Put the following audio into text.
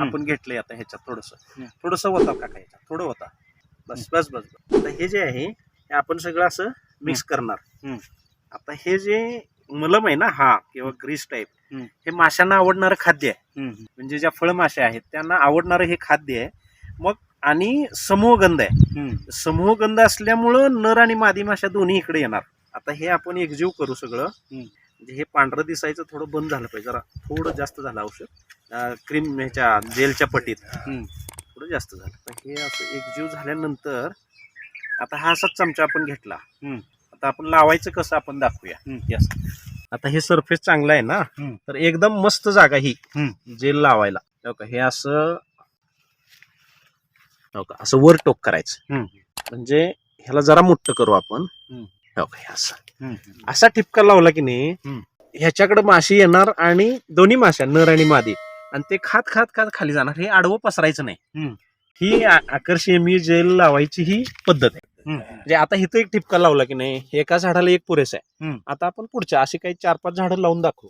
आपण घेतलंय आता ह्याच्यात थोडस. थोडस होता काका ह्याच्यात थोडं होता बस बस बस. आता हे जे आहे हे आपण सगळं असं मिक्स करणार. आता हे जे मलम आहे ना हा किंवा ग्रीस टाईप. हे माशांना आवडणारं खाद्य आहे. म्हणजे ज्या फळमाश्या आहेत त्यांना आवडणारं हे खाद्य आहे मग आणि समूहगंध आहे हम्म. समूहगंध असल्यामुळं नर आणि मादी माशा दोन्ही इकडे येणार आता हे आपण एकजीव करू सगळं. म्हणजे हे पांढरं दिसायचं थोडं बंद झालं पाहिजे जरा थोडं जास्त झालं औषध क्रीम ह्याच्या जेलच्या पटीत हम्म. थोडं जास्त झालं पण हे असं एकजीव झाल्यानंतर आता हा असाच चमचा आपण घेतला हम्म. आता आपण लावायचं कसं आपण दाखवूया हम्म. यस आता हे सरफेस चांगलं आहे ना हम्म. तर एकदम मस्त जागा ही हम्म. जेल लावायला हो का हे असं हो का असं वर टोक करायचं हम्म. म्हणजे ह्याला जरा मोठं करू आपण हम्म. हो का हे असं हम्म. असा ठिपका लावला की नाही हम्म. ह्याच्याकडे माशी येणार आणि दोन्ही माश्या नर आणि मादी आणि ते खात खात खात खाली जाणार हे आडवं पसरायचं नाही. ही आ- आकर्षणीय जेल लावायची ही पद्धत आहे. म्हणजे आता इथं एक ठिपका लावला की नाही एका झाडाला एक पुरेसा आहे. आता आपण पुढच्या अशी काही चार पाच झाडं लावून दाखवू.